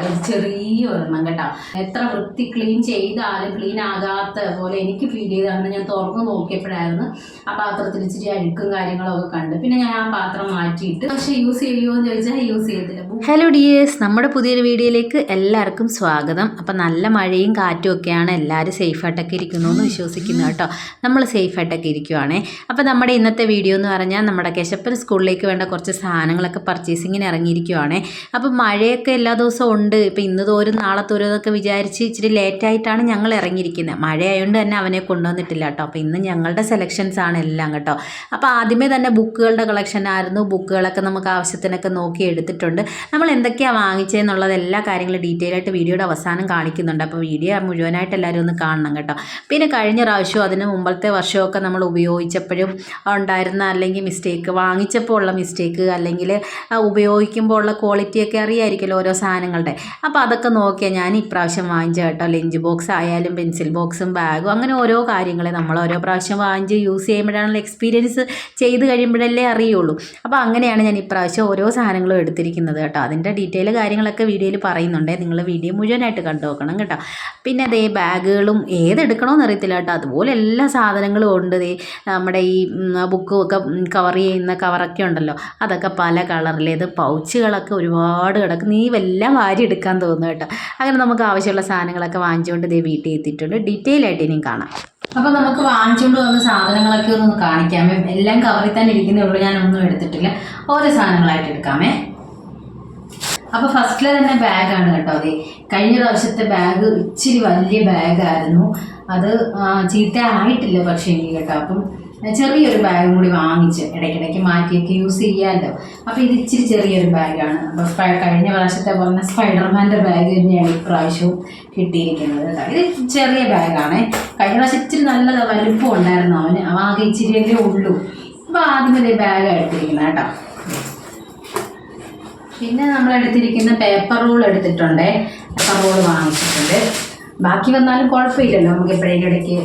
ഇത് ചെറിയ ഒരെണ്ണം കേട്ടോ. എത്ര വൃത്തി ക്ലീൻ ചെയ്താലും ക്ലീൻ ആകാത്ത പോലെ എനിക്ക് ഫീൽ ചെയ്താണ് ഞാൻ തുറന്ന് നോക്കിയപ്പോഴായിരുന്നു ആ പാത്രത്തിൽ ഇച്ചിരി അഴുക്കും കാര്യങ്ങളൊക്കെ കണ്ട്. പിന്നെ ഞാൻ ആ പാത്രം മാറ്റിയിട്ട് പക്ഷെ യൂസ് ചെയ്യുമോ എന്ന് ചോദിച്ചാൽ യൂസ് ചെയ്തില്ല ഹലോ ഡിയേഴ്സ് നമ്മുടെ പുതിയൊരു വീഡിയോയിലേക്ക് എല്ലാവർക്കും സ്വാഗതം. അപ്പം നല്ല മഴയും കാറ്റും ഒക്കെയാണ് എല്ലാവരും സേഫായിട്ടൊക്കെ ഇരിക്കുന്നു എന്ന് വിശ്വസിക്കുന്നു കേട്ടോ. നമ്മൾ സേഫായിട്ടൊക്കെ ഇരിക്കുവാണേ. അപ്പോൾ നമ്മുടെ ഇന്നത്തെ വീഡിയോ എന്ന് പറഞ്ഞാൽ നമ്മുടെ കശപ്പൻ സ്കൂളിലേക്ക് വേണ്ട കുറച്ച് സാധനങ്ങളൊക്കെ പർച്ചേസിങ്ങിന് ഇറങ്ങിയിരിക്കുവാണേ. അപ്പോൾ മഴയൊക്കെ എല്ലാ ദിവസവും ഇപ്പോൾ ഇന്ന് തോരും നാളെ തോരും എന്നൊക്കെ വിചാരിച്ച് ഇച്ചിരി ലേറ്റായിട്ടാണ് ഞങ്ങൾ ഇറങ്ങിയിരിക്കുന്നത് മഴയായതുകൊണ്ട് തന്നെ അവനെ കൊണ്ടുവന്നിട്ടില്ല കേട്ടോ. അപ്പോൾ ഇന്ന് ഞങ്ങളുടെ സെലക്ഷൻസ് ആണ് എല്ലാം കേട്ടോ. അപ്പോൾ ആദ്യമേ തന്നെ ബുക്കുകളുടെ കളക്ഷൻ ആയിരുന്നു. ബുക്കുകളൊക്കെ നമുക്ക് ആവശ്യത്തിനൊക്കെ നോക്കി എടുത്തിട്ടുണ്ട്. നമ്മൾ എന്തൊക്കെയാണ് വാങ്ങിച്ചതെന്നുള്ളത് എല്ലാ കാര്യങ്ങളും ഡീറ്റെയിൽ ആയിട്ട് വീഡിയോയുടെ അവസാനം കാണിക്കുന്നുണ്ട്. അപ്പോൾ വീഡിയോ മുഴുവനായിട്ട് എല്ലാവരും ഒന്ന് കാണണം കേട്ടോ. പിന്നെ കഴിഞ്ഞ പ്രാവശ്യവും അതിന് മുമ്പത്തെ വർഷമൊക്കെ നമ്മൾ ഉപയോഗിച്ചപ്പോഴും ഉണ്ടായിരുന്ന അല്ലെങ്കിൽ മിസ്റ്റേക്ക് വാങ്ങിച്ചപ്പോൾ ഉള്ള മിസ്റ്റേക്ക് അല്ലെങ്കിൽ ഉപയോഗിക്കുമ്പോൾ ഉള്ള ക്വാളിറ്റിയൊക്കെ അറിയായിരിക്കുമല്ലോ ഓരോ സാധനങ്ങളുടെ. അപ്പോൾ അതൊക്കെ നോക്കിയാൽ ഞാൻ ഇപ്രാവശ്യം വാങ്ങിച്ച കേട്ടോ. ലഞ്ച് ബോക്സ് ആയാലും പെൻസിൽ ബോക്സും ബാഗും അങ്ങനെ ഓരോ കാര്യങ്ങളെ നമ്മൾ ഓരോ പ്രാവശ്യം വാങ്ങിച്ച് യൂസ് ചെയ്യുമ്പോഴാണല്ലോ എക്സ്പീരിയൻസ് ചെയ്ത് കഴിയുമ്പോഴല്ലേ അറിയുള്ളൂ. അപ്പോൾ അങ്ങനെയാണ് ഞാൻ ഇപ്രാവശ്യം ഓരോ സാധനങ്ങളും എടുത്തിരിക്കുന്നത് കേട്ടോ. അതിന്റെ ഡീറ്റെയിൽ കാര്യങ്ങളൊക്കെ വീഡിയോയിൽ പറയുന്നുണ്ട്. നിങ്ങൾ വീഡിയോ മുഴുവനായിട്ട് കണ്ടു നോക്കണം കേട്ടോ. പിന്നെ അതേ ബാഗുകളും ഏതെടുക്കണമെന്ന് അറിയത്തില്ല കേട്ടോ. അതുപോലെ എല്ലാ സാധനങ്ങളും ഉണ്ട് ദേ. നമ്മുടെ ഈ ബുക്കും ഒക്കെ കവർ ചെയ്യുന്ന കവറൊക്കെ ഉണ്ടല്ലോ. അതൊക്കെ പല കളറിലേത് പൗച്ചുകളൊക്കെ ഒരുപാട് കിടക്കും. നീ എല്ലാം വാരി എടുക്കാൻ തോന്നുന്നു കേട്ടോ. അങ്ങനെ നമുക്ക് ആവശ്യമുള്ള സാധനങ്ങളൊക്കെ വാങ്ങിച്ചുകൊണ്ട് ദേ വീട്ടിൽ എത്തിയിട്ടുണ്ട്. ഡീറ്റെയിൽ ആയിട്ട് ഇനിയും കാണാം. അപ്പൊ നമുക്ക് വാങ്ങിച്ചുകൊണ്ട് വന്ന സാധനങ്ങളൊക്കെ ഒന്ന് കാണിക്കാമേ. എല്ലാം കവറിൽ തന്നെ ഇരിക്കുന്നേ ഉള്ളൂ. ഞാൻ ഒന്നും എടുത്തിട്ടില്ല. ഓരോ സാധനങ്ങളായിട്ട് എടുക്കാമേ. അപ്പൊ ഫസ്റ്റിലെ തന്നെ ബാഗാണ് കേട്ടോ അതെ കഴിഞ്ഞ പ്രാവശ്യത്തെ ബാഗ് ഇച്ചിരി വലിയ ബാഗായിരുന്നു അത് ചീത്ത ആയിട്ടില്ല പക്ഷേ എനിക്ക് കേട്ടോ. അപ്പം ചെറിയൊരു ബാഗും കൂടി വാങ്ങിച്ച് ഇടയ്ക്കിടയ്ക്ക് മാറ്റിയൊക്കെ യൂസ് ചെയ്യാമല്ലോ അപ്പോൾ ഇത് ഇച്ചിരി ചെറിയൊരു ബാഗാണ് അപ്പോൾ കഴിഞ്ഞ പ്രാവശ്യത്തെ പറഞ്ഞ സ്പൈഡർമാന്റെ ബാഗ് തന്നെയാണ് ഇപ്രാവശ്യവും കിട്ടിയിരിക്കുന്നത് കേട്ടോ. ഇത് ചെറിയ ബാഗാണ് കഴിഞ്ഞ പ്രാവശ്യം ഇച്ചിരി നല്ല വലുപ്പം ഉണ്ടായിരുന്നു അവന്. ആകെ ഇച്ചിരിയല്ലേ ഉള്ളൂ. അപ്പോൾ ആദ്യമേ ബാഗ് എടുത്തിരിക്കുന്നത് കേട്ടോ. പിന്നെ നമ്മൾ എടുത്തിരിക്കുന്ന പേപ്പർ റോൾ എടുത്തിട്ടുണ്ട്. പേപ്പർ റോൾ വാങ്ങിച്ചിട്ടുണ്ട്. ബാക്കി വന്നാലും കുഴപ്പമില്ലല്ലോ. നമുക്ക് എപ്പോഴേലും ഇടയ്ക്ക്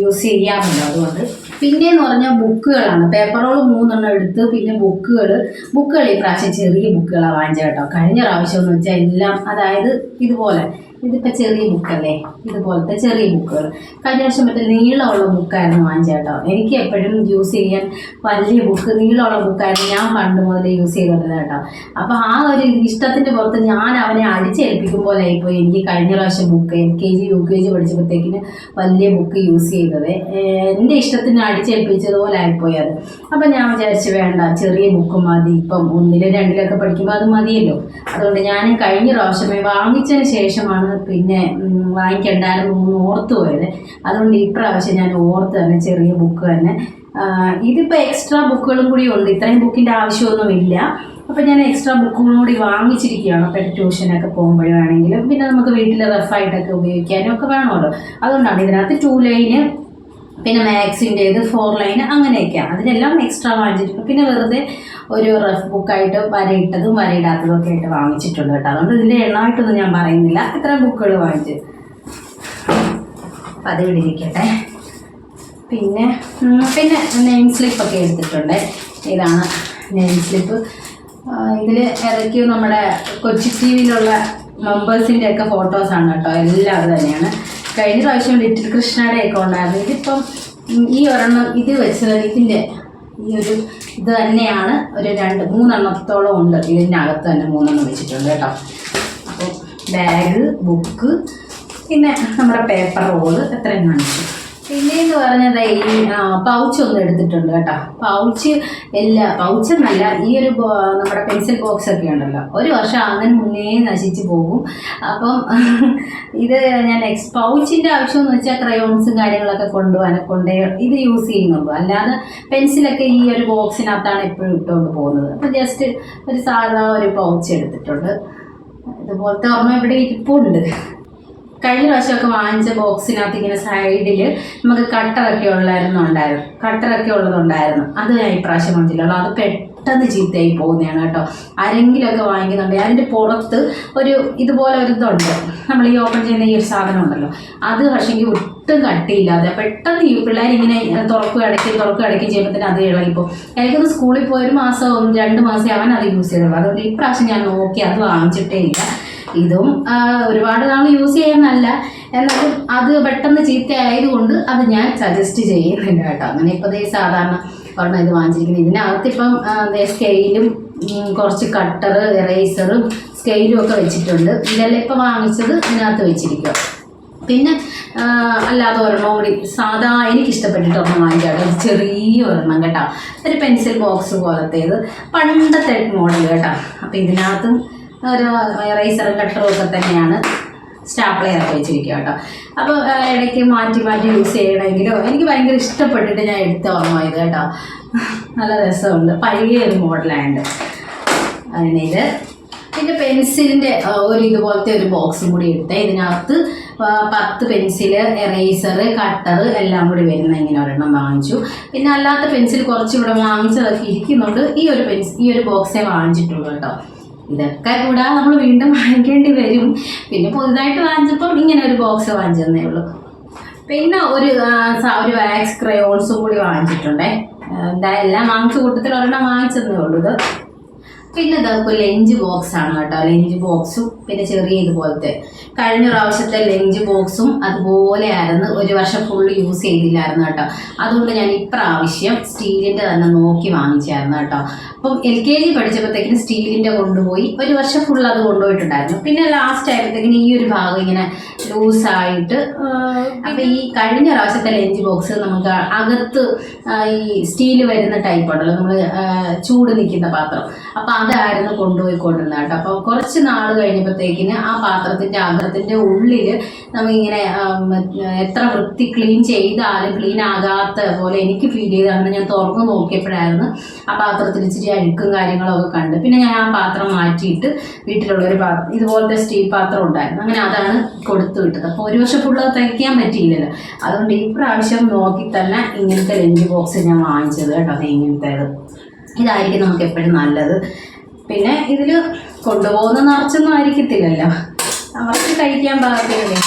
യൂസ് ചെയ്യാമല്ലോ അതുകൊണ്ട്. പിന്നെയെന്ന് പറഞ്ഞാൽ ബുക്കുകളാണ്. പേപ്പർ റോൾ മൂന്നെണ്ണം എടുത്ത് പിന്നെ ബുക്കുകൾ ബുക്കുകൾ ഈ പ്രാവശ്യം ചെറിയ ബുക്കുകളാണ് വാങ്ങിച്ചത് കേട്ടോ. കഴിഞ്ഞ പ്രാവശ്യം എന്ന് വെച്ചാൽ എല്ലാം അതായത് ഇതുപോലെ ഇതിപ്പോൾ ചെറിയ ബുക്കല്ലേ? ഇതുപോലത്തെ ചെറിയ ബുക്കുകൾ. കഴിഞ്ഞ വർഷം മറ്റേ നീളമുള്ള ബുക്കായിരുന്നു വാങ്ങിച്ചേട്ടോ. എനിക്ക് എപ്പോഴും യൂസ് ചെയ്യാൻ വലിയ ബുക്ക് നീളമുള്ള ബുക്കായിരുന്നു ഞാൻ പണ്ട് മുതൽ യൂസ് ചെയ്തിരുന്നത് കേട്ടോ. അപ്പോൾ ആ ഒരു ഇഷ്ടത്തിന്റെ പുറത്ത് ഞാൻ അവനെ അടിച്ചേൽപ്പിക്കും പോലെ ആയിപ്പോയി എനിക്ക് കഴിഞ്ഞ പ്രാവശ്യം book L K G U K G പഠിച്ചപ്പോഴത്തേക്കിന് വലിയ ബുക്ക് യൂസ് ചെയ്തത്. എന്റെ ഇഷ്ടത്തിന് അടിച്ചേൽപ്പിച്ചതുപോലെ ആയിപ്പോയി അത്. അപ്പൊ ഞാൻ വിചാരിച്ചു വേണ്ട ചെറിയ ബുക്ക് മതി. ഇപ്പം ഒന്നിലും രണ്ടിലൊക്കെ പഠിക്കുമ്പോൾ അത് മതിയല്ലോ. അതുകൊണ്ട് ഞാൻ കഴിഞ്ഞ പ്രാവശ്യമേ വാങ്ങിച്ചതിന് ശേഷമാണ് പിന്നെ വാങ്ങിക്കണ്ടായിരുന്നു ഓർത്ത് പോയത്. അതുകൊണ്ട് ഇപ്രാവശ്യം ഞാൻ ഓർത്ത് തന്നെ ചെറിയ ബുക്ക് തന്നെ. ഇതിപ്പോൾ എക്സ്ട്രാ ബുക്കുകളും കൂടി ഉണ്ട്. ഇത്രയും ബുക്കിന്റെ ആവശ്യമൊന്നുമില്ല. അപ്പം ഞാൻ എക്സ്ട്രാ ബുക്കുകളും കൂടി വാങ്ങിച്ചിരിക്കുകയാണ്. അപ്പോൾ ട്യൂഷനൊക്കെ പോകുമ്പോഴാണെങ്കിലും പിന്നെ നമുക്ക് വീട്ടിൽ റഫായിട്ടൊക്കെ ഉപയോഗിക്കാനും ഒക്കെ വേണമല്ലോ. അതുകൊണ്ടാണ് ഇതിനകത്ത് ടു ലൈന് പിന്നെ മാത്സിന്റേത് ഫോർ ലൈന് അങ്ങനെയൊക്കെയാണ്. അതിനെല്ലാം എക്സ്ട്രാ വാങ്ങിച്ചിട്ടുണ്ട് പിന്നെ വെറുതെ ഒരു റഫ് ബുക്കായിട്ട് വരയിട്ടതും വരയിടാത്തതും ഒക്കെ ആയിട്ട് വാങ്ങിച്ചിട്ടുണ്ട് കേട്ടോ. അതുകൊണ്ട് ഇതിന്റെ എണ്ണമായിട്ടൊന്നും ഞാൻ പറയുന്നില്ല. ഇത്ര ബുക്കുകൾ വാങ്ങിച്ചു. അപ്പം അത് ഇവിടെ പിന്നെ പിന്നെ നെയിം സ്ലിപ്പൊക്കെ എടുത്തിട്ടുണ്ട്. ഇതാണ് നെയിം സ്ലിപ്പ് ഇതിൽ ഇറക്കിയ നമ്മുടെ കൊച്ചി ടി വിയിലുള്ള മെമ്പേഴ്സിന്റെ ഒക്കെ ഫോട്ടോസാണ് കേട്ടോ. എല്ലാം അത് തന്നെയാണ്. കഴിഞ്ഞ പ്രാവശ്യം ലിറ്റിൽ കൃഷ്ണയുടെ ഒക്കെ ഉണ്ടായിരുന്നു ഇതിപ്പം ഈ ഒരെണ്ണം ഇത് വെച്ചത് ഇതിന്റെ ഈ ഒരു ഇത് തന്നെയാണ് ഒരു രണ്ട് മൂന്നെണ്ണത്തോളം ഉണ്ട്. ഇതിന്റെ അകത്ത് തന്നെ മൂന്നെണ്ണം വെച്ചിട്ടുണ്ട് കേട്ടോ. അപ്പോൾ ബാഗ് ബുക്ക് പിന്നെ നമ്മുടെ പേപ്പർ റോൾ എത്രയും കാണിച്ചു. പിന്നെയെന്ന് പറഞ്ഞത് ഈ പൗച്ച് ഒന്ന് എടുത്തിട്ടുണ്ട് കേട്ടോ. പൗച്ച് എല്ലാ പൗച്ച് എന്നല്ല ഈ ഒരു നമ്മുടെ പെൻസിൽ ബോക്സ് ഒക്കെ ഉണ്ടല്ലോ. ഒരു വർഷം അങ്ങനെ മുന്നേ നശിച്ചു പോകും. അപ്പം ഇത് ഞാൻ എക്സ് പൗച്ചിന്റെ ആവശ്യം എന്ന് വെച്ചാൽ ക്രയോൺസും കാര്യങ്ങളൊക്കെ കൊണ്ടുപോകാൻ കൊണ്ടേ ഇത് യൂസ് ചെയ്യുന്നുള്ളൂ. അല്ലാതെ പെൻസിലൊക്കെ ഈ ഒരു ബോക്സിനകത്താണ് എപ്പോഴും ഇട്ടുകൊണ്ട് പോകുന്നത്. അപ്പം ജസ്റ്റ് ഒരു സാധാ ഒരു പൗച്ച് എടുത്തിട്ടുണ്ട്. ഇതുപോലത്തെ ഓർമ്മ ഇവിടെ ഇരിപ്പുണ്ട്. കഴിഞ്ഞ പ്രാവശ്യമൊക്കെ വാങ്ങിച്ച ബോക്സിനകത്ത് ഇങ്ങനെ സൈഡിൽ നമുക്ക് കട്ടറൊക്കെ ഉള്ളായിരുന്നു ഉണ്ടായിരുന്നു. കട്ടറൊക്കെ ഉള്ളതുണ്ടായിരുന്നു. അത് ഞാൻ ഇപ്രാവശ്യം വാങ്ങിച്ചില്ല അത് പെട്ടെന്ന് ചീത്തയായി പോകുന്നതാണ് കേട്ടോ. ആരെങ്കിലുമൊക്കെ വാങ്ങിക്കുന്നുണ്ട്. അതിന്റെ പുറത്ത് ഒരു ഇതുപോലെ ഒരു ഇതുണ്ട്. നമ്മൾ ഈ ഓപ്പൺ ചെയ്യുന്ന ഈ ഒരു സാധനം ഉണ്ടല്ലോ. അത് പക്ഷേങ്കിൽ ഒട്ടും കട്ടിയില്ലാതെ പെട്ടെന്ന് ഈ പിള്ളേർ ഇങ്ങനെ തുറക്കും തുറക്കുക തുറക്കും ചെയ്യുമ്പോൾ തന്നെ അത് ഇളകിപ്പോൾ എനിക്കൊന്ന് സ്കൂളിൽ പോയ ഒരു മാസം രണ്ട് മാസം അവൻ അത് യൂസ് ചെയ്തുള്ളൂ. അതുകൊണ്ട് ഇപ്രാവശ്യം ഞാൻ നോക്കി അത് വാങ്ങിച്ചിട്ടേ ഇല്ല. ഇതും ഒരുപാട് നാൾ യൂസ് ചെയ്യുന്നല്ല എന്നാലും അത് പെട്ടെന്ന് ചീത്തയായതുകൊണ്ട് അത് ഞാൻ സജസ്റ്റ് ചെയ്യുന്നില്ല കേട്ടോ. അങ്ങനെ ഇപ്പോൾ സാധാരണ ഒരെണ്ണം ഇത് വാങ്ങിച്ചിരിക്കുന്നത് ഇതിനകത്ത് ഇപ്പം സ്കെയിലും കുറച്ച് കട്ടർ എറേസറും സ്കെയിലും ഒക്കെ വെച്ചിട്ടുണ്ട്. ഇതെല്ലാം ഇപ്പം വാങ്ങിച്ചത് ഇതിനകത്ത് വെച്ചിരിക്കുക പിന്നെ അല്ലാതെ ഒരെണ്ണം കൂടി സാധാ എനിക്ക് ഇഷ്ടപ്പെട്ടിട്ട് ഒരെണ്ണം വാങ്ങിക്കാട്ടോ. ഒരു ചെറിയ ഒരെണ്ണം കേട്ടോ. ഒരു പെൻസിൽ ബോക്സ് പോലത്തേത്. പണ്ടത്തെ മോഡൽ കേട്ടോ. അപ്പോൾ ഇതിനകത്തും ഒരു റൈസറും കട്ടറും ഒക്കെ തന്നെയാണ് സ്റ്റാപ്ലെയറൊക്കെ വെച്ചിരിക്കുക കേട്ടോ. അപ്പോൾ ഇടയ്ക്ക് മാറ്റി മാറ്റി യൂസ് ചെയ്യണമെങ്കിലോ? എനിക്ക് ഭയങ്കര ഇഷ്ടപ്പെട്ടിട്ട് ഞാൻ എടുത്ത് ഓർമ്മയത് കേട്ടോ. നല്ല രസമുണ്ട്. പഴയ ഒരു മോഡലായുണ്ട് ഇത്. പിന്നെ പെൻസിലിന്റെ ഒരു ഇതുപോലത്തെ ഒരു ബോക്സും കൂടി എടുത്ത് ഇതിനകത്ത് പത്ത് പെൻസിൽ എറേസർ കട്ടർ എല്ലാം കൂടി വരുന്ന ഇങ്ങനെ ഒരെണ്ണം വാങ്ങിച്ചു. പിന്നെ അല്ലാത്ത പെൻസിൽ കുറച്ച് ഇവിടെ വാങ്ങിച്ചതൊക്കെ ഇരിക്കുന്നുണ്ട്. ഈ ഒരു പെൻസിൽ ഈ ഒരു ബോക്സേ വാങ്ങിച്ചിട്ടുള്ളൂ കേട്ടോ. ഇതൊക്കെ കൂടാതെ നമ്മൾ വീണ്ടും വാങ്ങിക്കേണ്ടി വരും. പിന്നെ പുതുതായിട്ട് വാങ്ങിച്ചപ്പോൾ ഇങ്ങനെ ഒരു ബോക്സ് വാങ്ങിച്ചതന്നേ ഉള്ളൂ. പിന്നെ ഒരു ഒരു വാക്സ് ക്രയോൺസും കൂടി വാങ്ങിച്ചിട്ടുണ്ടേ. എന്താ എല്ലാം വാങ്ങിച്ച കൂട്ടത്തിൽ ഒരെണ്ണം വാങ്ങിച്ചതന്നേ ഉള്ളൂ ഇത്. പിന്നെ ഇതൊക്കെ ലഞ്ച് ബോക്സ് ആണ് കേട്ടോ. ലഞ്ച് ബോക്സും പിന്നെ ചെറിയ ഇതുപോലത്തെ. കഴിഞ്ഞ പ്രാവശ്യത്തെ ലഞ്ച് ബോക്സും അതുപോലെ ആയിരുന്നു. ഒരു വർഷം ഫുൾ യൂസ് ചെയ്തില്ലായിരുന്നു കേട്ടോ. അതുകൊണ്ട് ഞാൻ ഇപ്രാവശ്യം സ്റ്റീലിന്റെ തന്നെ നോക്കി വാങ്ങിച്ചായിരുന്നു കേട്ടോ. അപ്പം എൽ കെ ജി പഠിച്ചപ്പോഴത്തേക്കിന് സ്റ്റീലിന്റെ കൊണ്ടുപോയി. ഒരു വർഷം ഫുൾ അത് കൊണ്ടുപോയിട്ടുണ്ടായിരുന്നു. പിന്നെ ലാസ്റ്റ് ആയപ്പോഴത്തേക്കിന് ഈ ഒരു ഭാഗം ഇങ്ങനെ ലൂസായിട്ട് അപ്പം ഈ കഴിഞ്ഞ പ്രാവശ്യത്തെ ലഞ്ച് ബോക്സ് നമുക്ക് അകത്ത് ഈ സ്റ്റീൽ വരുന്ന ടൈപ്പ് ഉണ്ടല്ലോ. നമ്മൾ ചൂട് നിൽക്കുന്ന പാത്രം. അപ്പം അതായിരുന്നു കൊണ്ടുപോയിക്കൊണ്ടിരുന്നത് കേട്ടോ. അപ്പോൾ കുറച്ച് നാൾ കഴിഞ്ഞപ്പോഴത്തേക്കിന് ആ പാത്രത്തിന്റെ അകത്തിന്റെ ഉള്ളിൽ നമുക്കിങ്ങനെ എത്ര വൃത്തി ക്ലീൻ ചെയ്താലും ക്ലീൻ ആകാത്ത പോലെ എനിക്ക് ഫീൽ ചെയ്ത് അങ്ങനെ ഞാൻ തുറന്ന് നോക്കിയപ്പോഴായിരുന്നു ആ പാത്രത്തിൽ ഇച്ചിരി അഴുക്കും കാര്യങ്ങളൊക്കെ കണ്ട്. പിന്നെ ഞാൻ ആ പാത്രം മാറ്റിയിട്ട് വീട്ടിലുള്ള ഒരു പാത്രം ഇതുപോലത്തെ സ്റ്റീൽ പാത്രം ഉണ്ടായിരുന്നു. അങ്ങനെ അതാണ് കൊടുത്തു വിട്ടത്. അപ്പോൾ ഒരു വർഷം ഫുള്ള് തയ്ക്കാൻ പറ്റിയില്ലല്ലോ. അതുകൊണ്ട് ഈ പ്രാവശ്യം നോക്കി തന്നെ ഇങ്ങനത്തെ ലഞ്ച് ബോക്സ് ഞാൻ വാങ്ങിച്ചത് കേട്ടോ ഇങ്ങനത്തേത് ഇതായിരിക്കും നമുക്ക് എപ്പോഴും നല്ലത്. പിന്നെ ഇതിൽ കൊണ്ടുപോകുന്ന നിറച്ചൊന്നും ആയിരിക്കത്തില്ലല്ലോ. അവർക്ക് കഴിക്കാൻ പാകത്തില്ലേ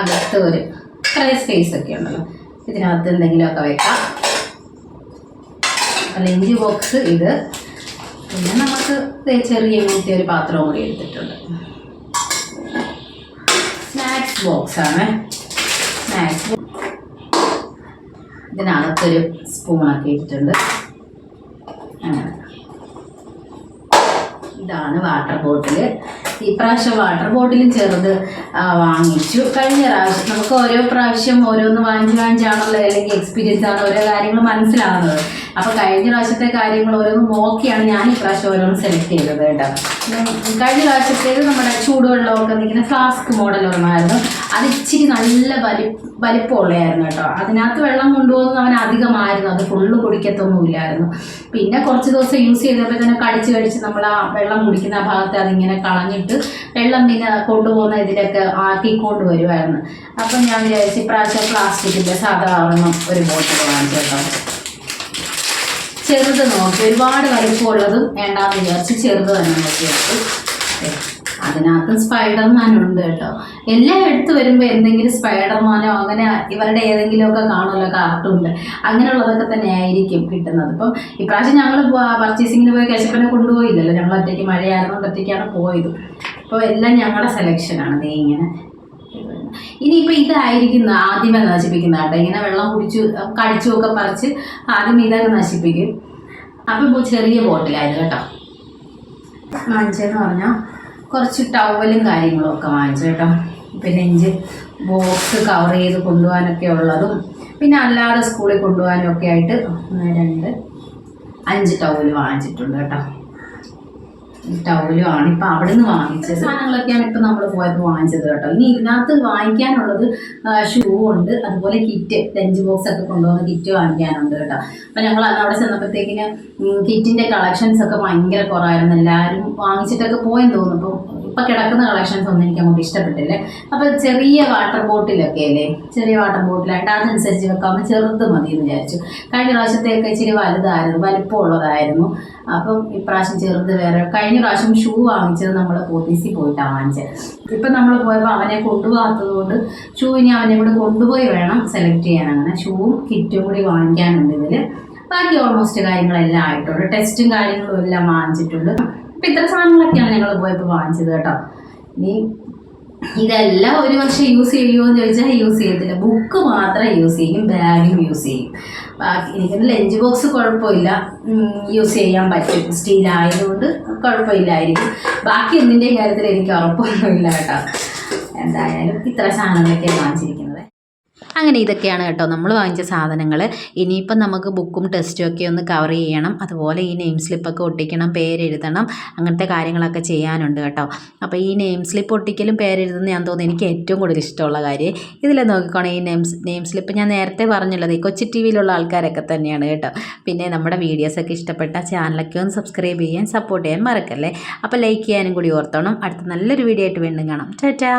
അകത്ത് ഒരു കുറേ സ്പേസ് ഒക്കെ ഉണ്ടല്ലോ. ഇതിനകത്ത് എന്തെങ്കിലുമൊക്കെ വെക്കാം. ലഞ്ച് ബോക്സ് ഇത്. പിന്നെ നമുക്ക് ചെറിയ ഇങ്ങനത്തെ ഒരു പാത്രവും കൂടി എടുത്തിട്ടുണ്ട്. സ്നാക്സ് ബോക്സ് ആണ്. സ്നാക്സ് ഇതിനകത്തൊരു സ്പൂണൊക്കെ ഇട്ടിട്ടുണ്ട് അങ്ങനെ. ഇതാണ് വാട്ടർ ബോട്ടിൽ ഇപ്രാവശ്യം വാട്ടർ ബോട്ടിലും ചെറുത് വാങ്ങിച്ചു. കഴിഞ്ഞ പ്രാവശ്യം നമുക്ക് ഓരോ പ്രാവശ്യം ഓരോന്ന് വാങ്ങിച്ച് വാങ്ങിച്ചാണല്ലോ അല്ലെങ്കിൽ എക്സ്പീരിയൻസ് ആണ് ഓരോ കാര്യങ്ങൾ മനസ്സിലാവുന്നത്. അപ്പോൾ കഴിഞ്ഞ പ്രാവശ്യത്തെ കാര്യങ്ങൾ ഓരോന്ന് നോക്കിയാണ് ഞാൻ ഇപ്രാവശ്യം ഓരോന്ന് സെലക്ട് ചെയ്തത് കേട്ടോ. കഴിഞ്ഞ പ്രാവശ്യത്തേത് നമ്മുടെ ചൂടുവെള്ളമൊക്കെ നിൽക്കുന്ന ഫ്ലാസ്ക് മോഡൽ ഒരെണ്ണമായിരുന്നു. അത് ഇച്ചിരി നല്ല വലി വലിപ്പമുള്ളതായിരുന്നു കേട്ടോ. അതിനകത്ത് വെള്ളം കൊണ്ടുപോകുന്നത് അവൻ അധികമായിരുന്നു. അത് ഫുള്ള് കുടിക്കത്തൊന്നുമില്ലായിരുന്നു. പിന്നെ കുറച്ച് ദിവസം യൂസ് ചെയ്തപ്പോൾ തന്നെ കടിച്ച് കടിച്ച് നമ്മൾ ആ വെള്ളം കുടിക്കുന്ന ഭാഗത്തെ അതിങ്ങനെ കളഞ്ഞിട്ട് വെള്ളം പിന്നെ കൊണ്ടുപോകുന്ന ഇതിലൊക്കെ ആക്കിക്കൊണ്ട് വരുമായിരുന്നു അപ്പം ഞാൻ വിചാരിച്ചു ഇപ്രാവശ്യം പ്ലാസ്റ്റിക്കിന്റെ സാധാരണ ഒരു ബോട്ടിൽ വാങ്ങിച്ചു കേട്ടോ. ചെറുത് നോക്കി. ഒരുപാട് വലിപ്പമുള്ളതും വേണ്ടാന്ന് വിചാരിച്ച് ചെറുത് തന്നെ നോക്കിയെടുത്തു അതിനകത്ത് സ്പൈഡർമാൻ ഉണ്ട് കേട്ടോ. എല്ലാം എടുത്തു വരുമ്പോൾ എന്തെങ്കിലും സ്പൈഡർമാനോ അങ്ങനെ ഇവരുടെ ഏതെങ്കിലുമൊക്കെ കാണുമല്ലോ കാർട്ടൂണിൽ അങ്ങനെയുള്ളതൊക്കെ തന്നെ ആയിരിക്കും കിട്ടുന്നത്. ഇപ്പം ഇപ്രാവശ്യം ഞങ്ങൾ പർച്ചേസിങ്ങിന് പോയി കശപ്പനെ കൊണ്ടുപോയില്ലല്ലോ. ഞങ്ങൾ ഒറ്റയ്ക്ക് മഴയായിരുന്നുകൊണ്ട് ഒറ്റയ്ക്കാണ് പോയത്. അപ്പോൾ എല്ലാം ഞങ്ങളുടെ സെലക്ഷനാണ് നീ ഇങ്ങനെ ഇനിയിപ്പോൾ ഇതായിരിക്കും ആദ്യമേ നശിപ്പിക്കുന്ന കേട്ടോ. ഇങ്ങനെ വെള്ളം കുടിച്ചു കടിച്ചു ഒക്കെ പറിച്ച് ആദ്യം ഇതൊക്കെ നശിപ്പിക്കും. അപ്പോൾ ചെറിയ ബോട്ടിലായത് കേട്ടോ. വാങ്ങിച്ചെന്ന് പറഞ്ഞാൽ കുറച്ച് ടവലും കാര്യങ്ങളും ഒക്കെ വാങ്ങിച്ചു കേട്ടോ. പിന്നെ ഇഞ്ച് ബോക്സ് കവർ ചെയ്ത് കൊണ്ടുപോകാനൊക്കെ ഉള്ളതും പിന്നെ അല്ലാതെ സ്കൂളിൽ കൊണ്ടുപോകാനും ഒക്കെ ആയിട്ട് ഒന്ന് രണ്ട് അഞ്ച് ടവൽ വാങ്ങിച്ചിട്ടുണ്ട് കേട്ടോ. ടവലും ആണ്. ഇപ്പം അവിടെ നിന്ന് വാങ്ങിച്ചത് സാധനങ്ങളൊക്കെയാണ് ഇപ്പം നമ്മൾ പോയപ്പോൾ വാങ്ങിച്ചത് കേട്ടോ. ഇനി ഇതിനകത്ത് വാങ്ങിക്കാനുള്ളത് ഷൂ ഉണ്ട്. അതുപോലെ കിറ്റ് ലഞ്ച് ബോക്സ് ഒക്കെ കൊണ്ടുപോകുന്ന കിറ്റ് വാങ്ങിക്കാനുണ്ട് കേട്ടോ. അപ്പം ഞങ്ങൾ അവിടെ ചെന്നപ്പോഴത്തേക്കിന് കിറ്റിന്റെ കളക്ഷൻസ് ഒക്കെ ഭയങ്കര കുറവായിരുന്നു. എല്ലാവരും വാങ്ങിച്ചിട്ടൊക്കെ പോയെന്ന് തോന്നുന്നു. അപ്പം ഇപ്പം കിടക്കുന്ന കളക്ഷൻസ് ഒന്നും എനിക്ക് അങ്ങോട്ട് ഇഷ്ടപ്പെട്ടില്ല. അപ്പൊ ചെറിയ വാട്ടർ ബോട്ടിലൊക്കെ അല്ലേ? ചെറിയ വാട്ടർ ബോട്ടിലായിട്ട് അതനുസരിച്ച് വെക്കാവുന്ന ചെറുത് മതി എന്ന് വിചാരിച്ചു. കഴിഞ്ഞ പ്രാവശ്യത്തേക്ക് ഇച്ചിരി വലുതായിരുന്നു വലിപ്പമുള്ളതായിരുന്നു. അപ്പം ഇപ്രാവശ്യം ചെറുത് വേറെ. കഴിഞ്ഞ പ്രാവശ്യം ഷൂ വാങ്ങിച്ചത് നമ്മൾ പോത്തീസിൽ പോയിട്ടാണ് വാങ്ങിച്ചത്. ഇപ്പം നമ്മൾ പോയപ്പോൾ അവനെ കൊണ്ടുപോകാത്തത് കൊണ്ട് ഷൂ ഇനി അവനെ കൂടെ കൊണ്ടുപോയി വേണം സെലക്ട് ചെയ്യാൻ. അങ്ങനെ ഷൂവും കിറ്റും കൂടി വാങ്ങിക്കാനുണ്ട് ഇതിൽ ബാക്കി ഓൾമോസ്റ്റ് കാര്യങ്ങളെല്ലാം ആയിട്ടുണ്ട്. ടെസ്റ്റും കാര്യങ്ങളും എല്ലാം വാങ്ങിച്ചിട്ടുണ്ട്. അപ്പം ഇത്ര സാധനങ്ങളൊക്കെയാണ് ഞങ്ങൾ പോയപ്പോൾ വാങ്ങിച്ചത് കേട്ടോ. ഇനി ഇതെല്ലാം ഒരു വർഷം യൂസ് ചെയ്യുമോ എന്ന് ചോദിച്ചാൽ യൂസ് ചെയ്യത്തില്ല. ബുക്ക് മാത്രം യൂസ് ചെയ്യും ബാഗും യൂസ് ചെയ്യും. ബാക്കി എനിക്കൊന്ന് ലഞ്ച് ബോക്സ് കുഴപ്പമില്ല. യൂസ് ചെയ്യാൻ പറ്റും. സ്റ്റീൽ ആയതുകൊണ്ട് കുഴപ്പമില്ലായിരിക്കും. ബാക്കി എന്തിന്റെ കാര്യത്തിൽ എനിക്ക് ഉറപ്പൊന്നുമില്ല കേട്ടോ. എന്തായാലും ഇത്ര സാധനങ്ങളൊക്കെയാണ് വാങ്ങിച്ചിരിക്കുന്നത്. അങ്ങനെ ഇതൊക്കെയാണ് കേട്ടോ. നമ്മൾ വാങ്ങിച്ച സാധനങ്ങൾ. ഇനിയിപ്പം നമുക്ക് ബുക്കും ടെസ്റ്റും ഒക്കെ ഒന്ന് കവർ ചെയ്യണം. അതുപോലെ ഈ നെയിം സ്ലിപ്പൊക്കെ ഒട്ടിക്കണം പേരെഴുതണം അങ്ങനത്തെ കാര്യങ്ങളൊക്കെ ചെയ്യാനുണ്ട് കേട്ടോ. അപ്പോൾ ഈ നെയിം സ്ലിപ്പ് ഒട്ടിക്കലും പേരെഴുതുന്ന ഞാൻ തോന്നുന്നു എനിക്ക് ഏറ്റവും കൂടുതൽ ഇഷ്ടമുള്ള കാര്യം. ഇതിൽ നോക്കിക്കോണേ ഈ നെയിം നെയിം സ്ലിപ്പ് ഞാൻ നേരത്തെ പറഞ്ഞുള്ളത് ഈ കൊച്ചി ടി വിയിലുള്ള ആൾക്കാരൊക്കെ തന്നെയാണ് കേട്ടോ. പിന്നെ നമ്മുടെ വീഡിയോസൊക്കെ ഇഷ്ടപ്പെട്ട ചാനലൊക്കെ ഒന്ന് സബ്സ്ക്രൈബ് ചെയ്യാൻ സപ്പോർട്ട് ചെയ്യാൻ മറക്കല്ലേ. അപ്പോൾ ലൈക്ക് ചെയ്യാനും കൂടി ഓർത്തോണം. അടുത്ത നല്ലൊരു വീഡിയോ ആയിട്ട് വീണ്ടും കാണാം. ചേട്ടാ